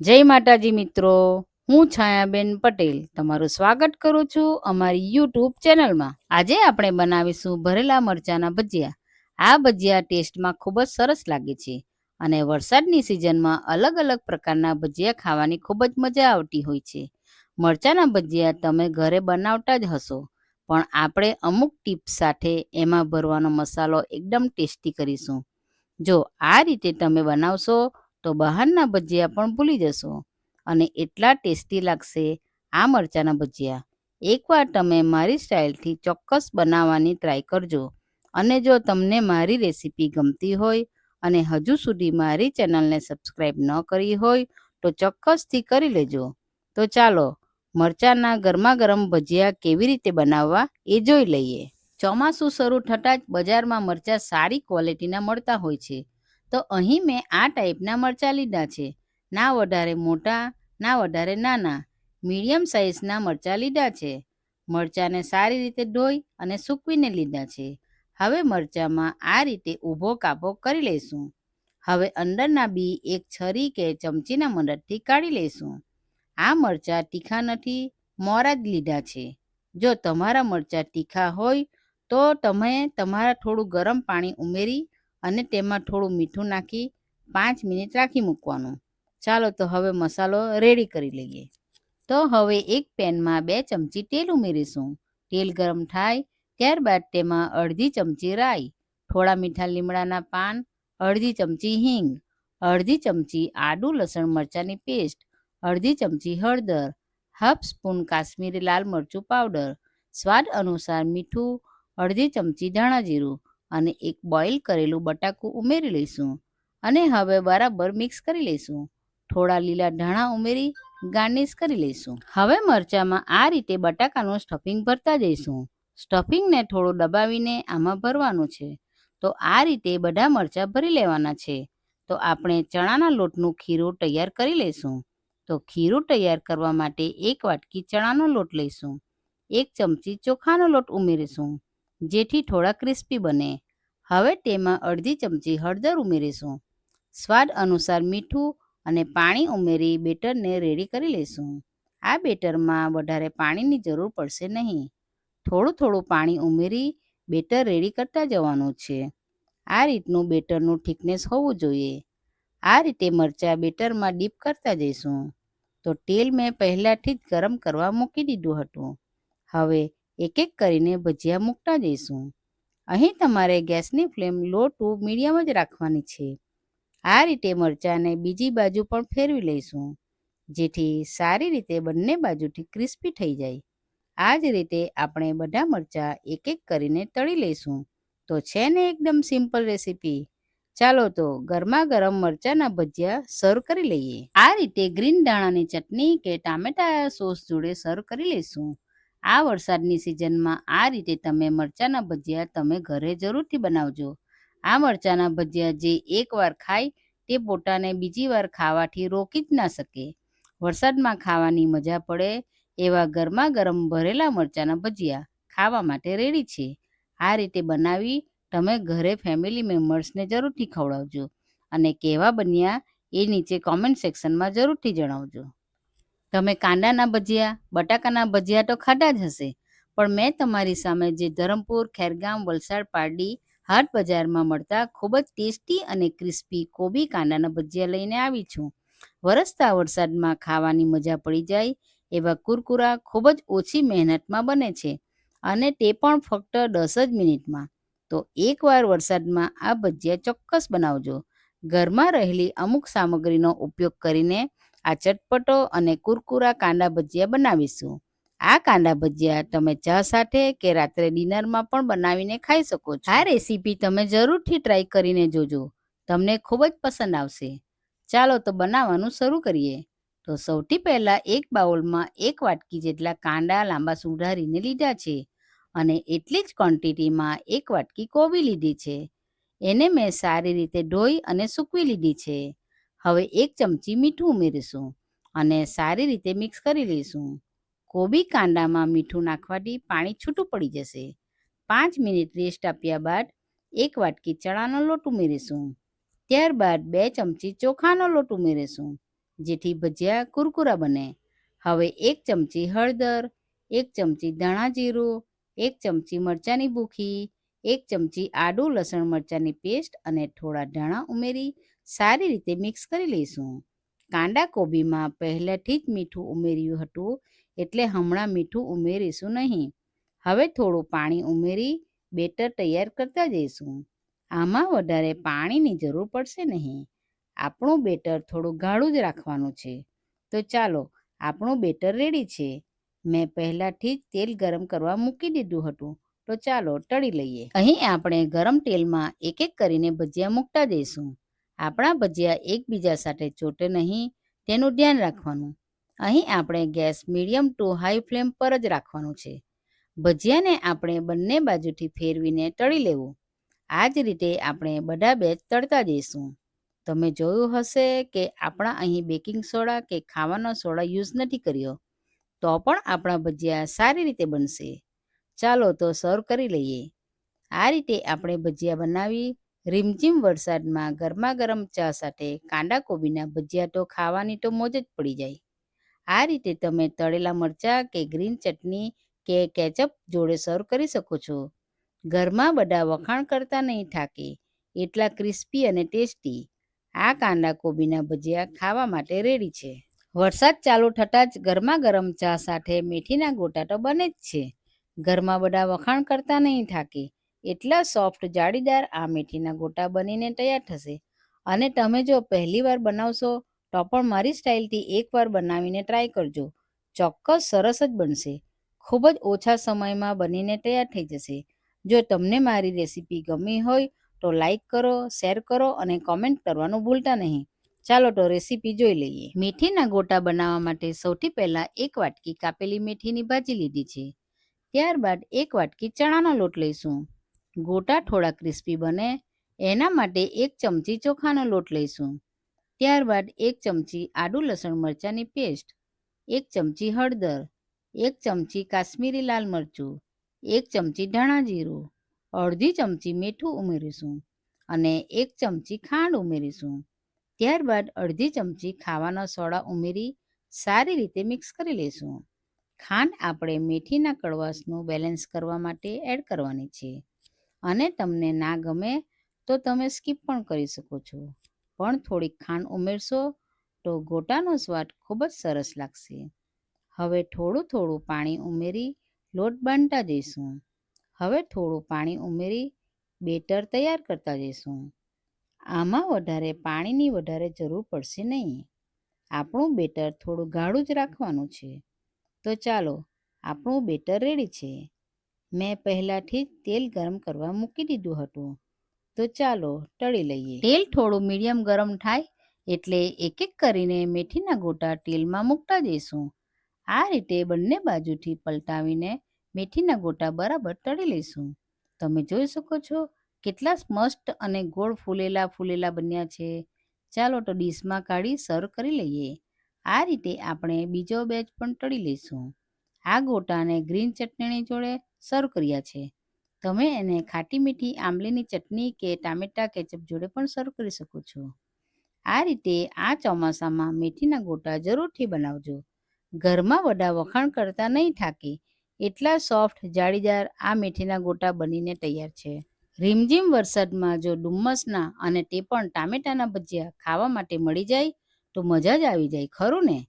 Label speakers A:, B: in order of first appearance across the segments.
A: જય માતાજી મિત્રો, હું છાયાબેન પટેલ તમારું સ્વાગત કરું છું અમારી યુટ્યુબ ચેનલમાં. આજે આપણે બનાવીશું ભરેલા મરચાના ભજીયા. આ ભજીયા ટેસ્ટમાં ખૂબ જ સરસ લાગે છે અને વરસાદની સિઝનમાં અલગ અલગ પ્રકારના ભજીયા ખાવાની ખૂબ જ મજા આવતી હોય છે. મરચાના ભજીયા તમે ઘરે બનાવતા જ હશો, પણ આપણે અમુક ટીપ્સ સાથે એમાં ભરવાનો મસાલો એકદમ ટેસ્ટી કરીશું. જો આ રીતે તમે બનાવશો તો બહારના ભજીયા પણ ભૂલી જશો. અને એટલા ટેસ્ટી લાગશે આ મરચાના ભજીયા. એકવાર તમે મારી સ્ટાઇલથી ચોક્કસ બનાવવાની ટ્રાય કરજો. અને જો તમને મારી રેસીપી ગમતી હોય અને હજુ સુધી મારી ચેનલને સબસ્ક્રાઈબ ન કરી હોય તો ચોક્કસથી કરી લેજો. તો ચાલો, મરચાના ગરમા ગરમ ભજીયા કેવી રીતે બનાવવા એ જોઈ લઈએ. ચોમાસું શરૂ થતાં જ બજારમાં મરચાં સારી ક્વોલિટીના મળતા હોય છે. તો અહીં મેં આ ટાઈપના મરચાં લીધા છે. ના વધારે મોટા, ના વધારે નાના. મીડિયમ સાઇઝના મરચાં લીધા છે. મરચાંને સારી રીતે ધોઈ અને સૂકવીને લીધા છે. હવે મરચાંમાં આ રીતે ઊભો કાપો કરી લઈશું. હવે અંદરના બી એક છરી કે ચમચીના મદદથી કાઢી લઈશું. આ મરચાં તીખા નથી, મોરા જ લીધા છે. જો તમારા મરચાં તીખા હોય તો તમે તમારા થોડું ગરમ પાણી ઉમેરી અને તેમાં થોડું મીઠું નાખી પાંચ મિનિટ રાખી મૂકવાનું. ચાલો તો હવે મસાલો રેડી કરી લઈએ. તો હવે એક પેનમાં બે ચમચી તેલ ઉમેરીશું. તેલ ગરમ થાય ત્યારબાદ તેમાં અડધી ચમચી રાઈ, થોડા મીઠા લીમડાના પાન, અડધી ચમચી હિંગ, અડધી ચમચી આદુ લસણ મરચાંની પેસ્ટ, અડધી ચમચી હળદર, હાફ સ્પૂન કાશ્મીરી લાલ મરચું પાવડર, સ્વાદ અનુસાર મીઠું, અડધી ચમચી ધાણા જીરું અને એક બોઇલ કરેલું બટાકું ઉમેરી લઈશું અને હવે બરાબર મિક્સ કરી લઈશું. થોડા લીલા ધાણા ઉમેરી ગાર્નિશ કરી લઈશું. હવે મરચાંમાં આ રીતે બટાકાનું સ્ટફિંગ ભરતા જઈશું. સ્ટફિંગને થોડું દબાવીને આમાં ભરવાનું છે. તો આ રીતે બધા મરચાં ભરી લેવાના છે. તો આપણે ચણાના લોટનું ખીરું તૈયાર કરી લઈશું. તો ખીરું તૈયાર કરવા માટે એક વાટકી ચણાનો લોટ લઈશું. એક ચમચી ચોખાનો લોટ ઉમેરીશું. જેથી થોડા ક્રિસ્પી બને. હવે તેમાં અડધી ચમચી હળદર ઉમેરીશું. સ્વાદ અનુસાર મીઠું અને પાણી ઉમેરી બેટરને રેડી કરી લઈશું. આ બેટરમાં વધારે પાણીની જરૂર પડશે નહીં. થોડું થોડું પાણી ઉમેરી બેટર રેડી કરતા જવાનું છે. આ રીતનું બેટરનું થિકનેસ હોવું જોઈએ. આ રીતે મરચાં બેટરમાં ડીપ કરતા જઈશું. તો તેલ મેં પહેલાંથી જ ગરમ કરવા મૂકી દીધું હતું. હવે એક એક કરીને ભજીયા મૂકતા જઈશું. અહીં તમારે ગેસની ફ્લેમ લો ટુ મીડિયમ જ રાખવાની છે. આ રીતે મરચાંને બીજી બાજુ પણ ફેરવી લઈશું, જેથી સારી રીતે બંને બાજુથી ક્રિસ્પી થઈ જાય. આ જ રીતે આપણે બધા મરચાં એક એક કરીને તળી લઈશું. તો છે ને એકદમ સિમ્પલ રેસીપી. ચાલો તો ગરમા ગરમ મરચાંના ભજીયા સર્વ કરી લઈએ. આ રીતે ગ્રીન દાણાની ચટણી કે ટામેટા સોસ જોડે સર્વ કરી લઈશું. આ વરસાદની સિઝનમાં આ રીતે તમે મરચાંના ભજીયા તમે ઘરે જરૂરથી બનાવજો. આ મરચાંના ભજીયા જે એકવાર ખાય તે પોતાને બીજી વાર ખાવાથી રોકી જ ના શકે. વરસાદમાં ખાવાની મજા પડે એવા ગરમા ગરમ ભરેલા મરચાંના ભજીયા ખાવા માટે રેડી છે. આ રીતે બનાવી તમે ઘરે ફેમિલી મેમ્બર્સને જરૂરથી ખવડાવજો અને કેવા બન્યા એ નીચે કોમેન્ટ સેક્શનમાં જરૂરથી જણાવજો. તમે કાંદાના ભજીયા, બટાકાના ભજીયા તો ખાધા જ હશે. પણ મેં તમારી સામે જે ધરમપુર, ખેરગામ, વલસાડ, પારડી, હાટ બજારમાં મળતા ખૂબ જ ટેસ્ટી અને ક્રિસ્પી કોબી કાંદાના ભજીયા લઈને આવી છું. વરસતા વરસાદમાં ખાવાની મજા પડી જાય એવા કુરકુરા ખૂબ જ ઓછી મહેનતમાં બને છે અને તે પણ ફક્ત દસ જ મિનિટમાં. તો એકવાર વરસાદમાં આ ભજીયા ચોક્કસ બનાવજો. ઘરમાં રહેલી અમુક સામગ્રીનો ઉપયોગ કરીને આ ચટપટો અને કુરકુરા કાંદા ભજીયા બનાવીશું. આ કાંદા ભજીયા તમે ચા સાથે કે રાત્રે ડિનરમાં પણ બનાવીને ખાઈ શકો છો. આ રેસીપી તમે જરૂરથી ટ્રાય કરીને જોજો. તમને ખૂબ જ પસંદ આવશે. ચાલો તો બનાવવાનું શરૂ કરીએ. તો સૌથી પહેલાં એક બાઉલમાં એક વાટકી જેટલા કાંદા લાંબા સુધારીને લીધા છે અને એટલી જ ક્વોન્ટિટીમાં એક વાટકી કોબી લીધી છે. એને મેં સારી રીતે ધોઈ અને સૂકવી લીધી છે. હવે એક ચમચી મીઠું ઉમેરીશું અને સારી રીતે મિક્સ કરી લઈશું. કોબી કાંદામાં મીઠું નાખવાથી પાણી છૂટું પડી જશે. પાંચ મિનિટ રેસ્ટ આપ્યા બાદ એક વાટકી ચણાનો લોટ ઉમેરીશું. ત્યારબાદ બે ચમચી ચોખાનો લોટ ઉમેરીશું, જેથી ભજીયા કુરકુરા બને. હવે એક ચમચી હળદર, એક ચમચી ધાણા જીરું, એક ચમચી મરચાંની ભૂખી, એક ચમચી આદુ લસણ મરચાંની પેસ્ટ અને થોડા ધાણા ઉમેરી સારી રીતે મિક્સ કરી લઈશું. કાંદા કોબીમાં પહેલાંથી જ મીઠું ઉમેર્યું હતું, એટલે હમણાં મીઠું ઉમેરીશું નહીં. હવે થોડું પાણી ઉમેરી બેટર તૈયાર કરતા જઈશું. આમાં વધારે પાણીની જરૂર પડશે નહીં. આપણું બેટર થોડું ગાળું જ રાખવાનું છે. તો ચાલો, આપણું બેટર રેડી છે. મેં પહેલાંથી જ તેલ ગરમ કરવા મૂકી દીધું હતું. તો ચાલો, તળી લઈએ. અહીં આપણે ગરમ તેલમાં એક એક કરીને ભજીયા મૂકતા જઈશું. આપણા ભજીયા એકબીજા સાથે ચોટે નહીં, તેનું ધ્યાન રાખવાનું. અહીં આપણે gas medium to high flame પર જ રાખવાનું છે. ભજીયાને આપણે બંને બાજુથી ફેરવીને તળી લેવું. આ જ રીતે આપણે બધા બેચ તળતા જઈશું. તમે જોયું હશે કે આપણા અહીં બેકિંગ સોડા કે ખાવાનો સોડા યુઝ નથી કર્યો. તો પણ આપણા ભજીયા સારી રીતે બનશે. ચાલો તો સર્વ કરી લઈએ. આ રીતે આપણે ભજીયા બનાવી રીમઝીમ વરસાદમાં ગરમા ગરમ ચા સાથે કાંદા કોબીના ભજીયા તો ખાવાની તો મોજ જ પડી જાય. આ રીતે તમે તળેલા મરચાં કે ગ્રીન ચટણી કે કેચઅપ જોડે સર્વ કરી શકો છો. ઘરમાં બધા વખાણ કરતા નહીં થાકે, એટલા ક્રિસ્પી અને ટેસ્ટી. આ કાંદા કોબીના ભજીયા ખાવા માટે રેડી છે. વરસાદ ચાલુ થતાં જ ગરમા ગરમ ચા સાથે મેથીના ગોટા તો બને જ છે. ઘરમાં બધા વખાણ કરતા નહીં થાકે એટલા સોફ્ટ જાળીદાર આ મેથીના ગોટા બનીને તૈયાર થશે. અને તમે જો પહેલી વાર બનાવશો, તો પણ મારી સ્ટાઇલથી એકવાર બનાવીને ટ્રાય કરજો. ચોક્કસ સરસ જ બનશે. ખૂબ જ ઓછા સમયમાં બનીને તૈયાર થઈ જશે. જો તમને મારી રેસીપી ગમી હોય, તો લાઈક કરો, શેર કરો અને કોમેન્ટ કરવાનું ભૂલતા નહીં. ચાલો તો રેસીપી જોઈ લઈએ. મેથીના ગોટા બનાવવા માટે સૌથી પહેલાં એક વાટકી કાપેલી મેથીની ભાજી લીધી છે. ત્યારબાદ એક વાટકી ચણાનો લોટ લઈશું. ગોટા થોડા ક્રિસ્પી બને, એના માટે એક ચમચી ચોખાનો લોટ લઈશું. ત્યારબાદ એક ચમચી આદુ લસણ મરચાંની પેસ્ટ, એક ચમચી હળદર, એક ચમચી કાશ્મીરી લાલ મરચું, એક ચમચી ધાણા જીરું, અડધી ચમચી મીઠું ઉમેરીશું અને એક ચમચી ખાંડ ઉમેરીશું. ત્યારબાદ અડધી ચમચી ખાવાના સોડા ઉમેરી સારી રીતે મિક્સ કરી લઈશું. ખાંડ આપણે મેથીના કડવાશનું બેલેન્સ કરવા માટે એડ કરવાની છે. અને તમને ના ગમે તો તમે સ્કીપ પણ કરી શકો છો. પણ થોડીક ખાંડ ઉમેરશો તો ગોટાનો સ્વાદ ખૂબ જ સરસ લાગશે. હવે થોડું થોડું પાણી ઉમેરી લોટ બાંધતા જઈશું. હવે થોડું પાણી ઉમેરી બેટર તૈયાર કરતા જઈશું. આમાં વધારે પાણીની વધારે જરૂર પડશે નહીં. આપણું બેટર થોડું ગાઢું જ રાખવાનું છે. તો ચાલો, આપણું બેટર રેડી છે. મેં પહેલાંથી જ તેલ ગરમ કરવા મૂકી દીધું હતું. તો ચાલો તળી લઈએ. તેલ થોડું મીડિયમ ગરમ થાય એટલે એક એક કરીને મેથીના ગોટા તેલમાં મૂકતા જઈશું. આ રીતે બંને બાજુથી પલટાવીને મેથીના ગોટા બરાબર તળી લઈશું. તમે જોઈ શકો છો કેટલા મસ્ત અને ગોળ ફૂલેલા ફૂલેલા બન્યા છે. ચાલો તો ડીશમાં કાઢી સર્વ કરી લઈએ. આ રીતે આપણે બીજો બેચ પણ તળી લઈશું. આ ગોટાને ગ્રીન ચટણીની જોડે સર્વ કર્યા છે. તમે એને ખાટી મીઠી આંબલીની ચટણી કે ટામેટા કેચઅપ જોડે પણ સર્વ કરી શકો છો. આ રીતે આ ચોમાસામાં મેથીના ગોટા જરૂરથી બનાવજો. ઘરમાં બધા વખાણ કરતા નહીં થાકે. એટલા સોફ્ટ, જાળીદાર આ મેથીના ગોટા બનીને તૈયાર છે. રીમઝીમ વરસાદમાં જો ડુમ્મસના અને તે પણ ટામેટાના ભજીયા ખાવા માટે મળી જાય, તો મજા જ આવી જાય, ખરું ને?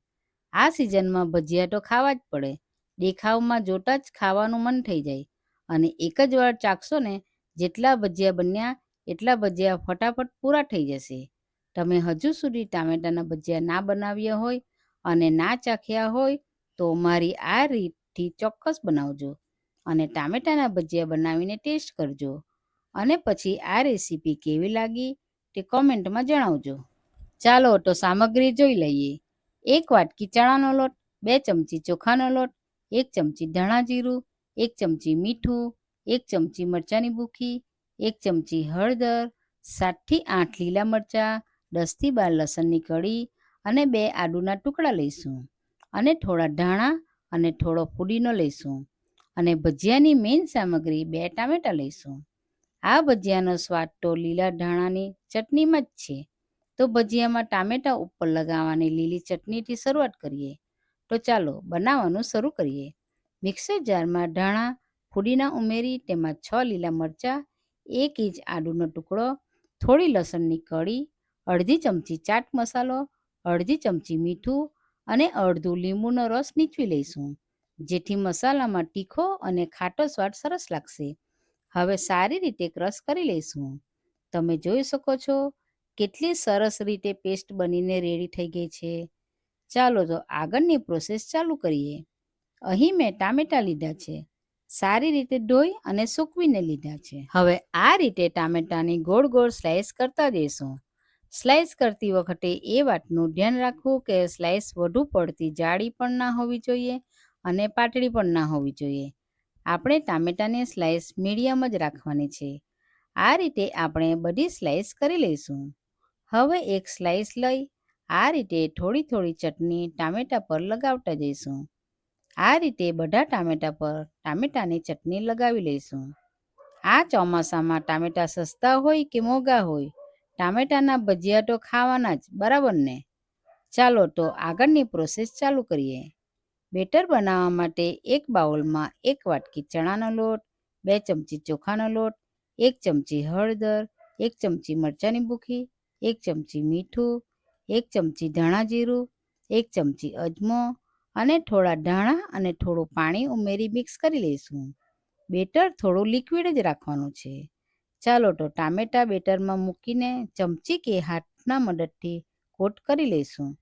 A: આ સિઝનમાં ભજીયા તો ખાવા જ પડે. દેખાવમાં જોતા જ ખાવાનું મન થઈ જાય. અને એક જ વાર ચાખશો ને જેટલા ભજીયા બન્યા, એટલા ભજીયા ફટાફટ પૂરા થઈ જશે. તમે હજુ સુધી ટામેટાના ભજીયા ના બનાવ્યા હોય અને ના ચાખ્યા હોય, તો મારી આ રીતથી ચોક્કસ બનાવજો અને ટામેટાના ભજીયા બનાવીને ટેસ્ટ કરજો. અને પછી આ રેસીપી કેવી લાગી તે કોમેન્ટમાં જણાવજો. ચાલો તો સામગ્રી જોઈ લઈએ. એક વાટકી ચણાનો લોટ, બે ચમચી ચોખાનો લોટ એક ચમચી ધાણા જીરું, એક ચમચી મીઠું, એક ચમચી મરચાંની ભૂખી, એક ચમચી હળદર સાતથી આઠ લીલા મરચાં દસથી બાર લસણની કળી અને બે આદુના ટુકડા લઈશું. અને થોડા ધાણા અને થોડો ફુદીનો લઈશું. અને ભજીયાની મેઇન સામગ્રી બે ટામેટાં લઈશું. આ ભજીયાનો સ્વાદ તો લીલા ધાણાની ચટણીમાં જ છે. તો ભજીયામાં ટામેટા ઉપર લગાવવાની લીલી ચટણીથી શરૂઆત કરીએ. તો ચાલો બનાવવાનું શરૂ કરીએ. મિક્સર જારમાં ધાણા ફૂડીના ઉમેરી, તેમાં છ લીલા મરચાં, એક ઇંચ આદુનો ટુકડો, થોડી લસણની કળી, અડધી ચમચી ચાટ મસાલો, અડધી ચમચી મીઠું અને અડધું લીંબુનો રસ નીચવી લઈશું. જેથી મસાલામાં તીખો અને ખાટો સ્વાદ સરસ લાગશે. હવે સારી રીતે ક્રશ કરી લઈશું. તમે જોઈ શકો છો કેટલી સરસ રીતે પેસ્ટ બનીને રેડી થઈ ગઈ છે. ચાલો તો આગળની પ્રોસેસ ચાલુ કરીએ. અહીં મેં ટામેટાં લીધા છે. સારી રીતે ધોઈ અને સૂકવીને લીધા છે. હવે આ રીતે ટામેટાની ગોળ ગોળ સ્લાઇસ કરતા જઈશું. સ્લાઇસ કરતી વખતે એ વાતનું ધ્યાન રાખવું કે સ્લાઇસ વધુ પડતી જાડી પણ ના હોવી જોઈએ અને પાતળી પણ ના હોવી જોઈએ. આપણે ટામેટાની સ્લાઇસ મીડિયમ જ રાખવાની છે. આ રીતે આપણે બધી સ્લાઇસ કરી લઈશું. હવે એક સ્લાઇસ લઈ આ રીતે થોડી થોડી ચટણી ટામેટા પર લગાવતા જઈશું. આ રીતે બધા ટામેટા પર ટામેટાની ચટણી લગાવી લઈશું. આ ચોમાસામાં ટામેટા સસ્તા હોય કે મોંઘા હોય, ટામેટાના ભજીયા તો ખાવાના જ, બરાબર ને? ચાલો તો આગળની પ્રોસેસ ચાલુ કરીએ. બેટર બનાવવા માટે એક બાઉલમાં એક વાટકી ચણાનો લોટ, બે ચમચી ચોખાનો લોટ, એક ચમચી હળદર, એક ચમચી મરચાંની ભૂખી, એક ચમચી મીઠું એક ચમચી ધાણા જીરું, એક ચમચી અજમો અને થોડા ધાણા અને થોડું પાણી ઉમેરી મિક્સ કરી લઈશું. બેટર થોડું લિક્વિડ જ રાખવાનું છે. ચાલો તો ટામેટા બેટરમાં મૂકીને ચમચી કે હાથના મદદથી કોટ કરી લઈશું.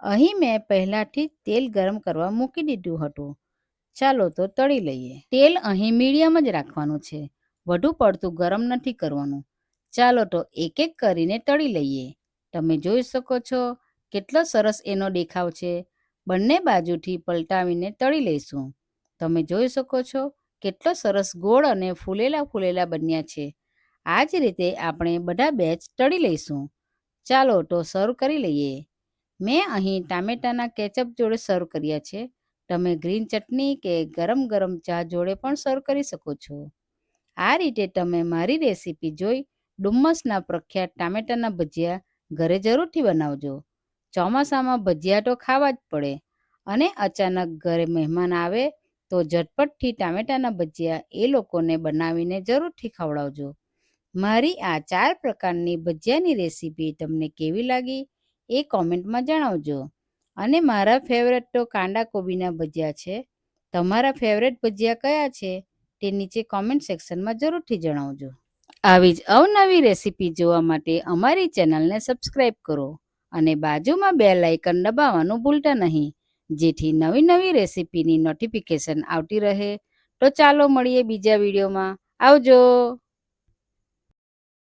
A: અહીં મેં પહેલાંથી જ તેલ ગરમ કરવા મૂકી દીધું હતું. ચાલો તો તળી લઈએ. તેલ અહીં મીડિયમ જ રાખવાનું છે. વધુ પડતું ગરમ નથી કરવાનું. ચાલો તો એક એક કરીને તળી લઈએ. તમે જોઈ શકો છો કેટલો સરસ એનો દેખાવ છે. બંને બાજુથી પલટાવીને તળી લઈશું. તમે જોઈ શકો છો કેટલો સરસ ગોળ અને ફૂલેલા ફૂલેલા બન્યા છે. આ જ રીતે આપણે બધા બેચ તળી લઈશું. ચાલો તો સર્વ કરી લઈએ. મેં અહીં ટામેટાના કેચઅપ જોડે સર્વ કર્યા છે. તમે ગ્રીન ચટણી કે ગરમ ગરમ ચા જોડે પણ સર્વ કરી શકો છો. આ રીતે તમે મારી રેસીપી જોઈ ડુમ્મસના પ્રખ્યાત ટામેટાના ભજીયા ઘરે જરૂરથી બનાવજો. ચોમાસામાં ભજીયા તો ખાવા જ પડે અને અચાનક ઘરે મહેમાન આવે તો ઝટપટથી ટામેટાના ભજીયા એ લોકોને બનાવીને જરૂરથી ખવડાવજો. મારી આ ચાર પ્રકારની ભજીયાની રેસીપી તમને કેવી લાગી એ કોમેન્ટમાં જણાવજો. અને મારા ફેવરેટ તો કાંડા કોબીના ભજીયા છે. તમારા ફેવરેટ ભજીયા કયા છે તે નીચે કોમેન્ટ સેક્શનમાં જરૂરથી જણાવજો. આવી જ અવનવી રેસીપી જોવા માટે અમારી ચેનલને સબસ્ક્રાઈબ કરો અને બાજુમાં બે લાઇકન દબાવવાનું ભૂલતા નહીં. જેથી નવી નવી રેસીપીની નોટિફિકેશન આવતી રહે. તો ચાલો મળીએ બીજા વિડીયોમાં. આવજો!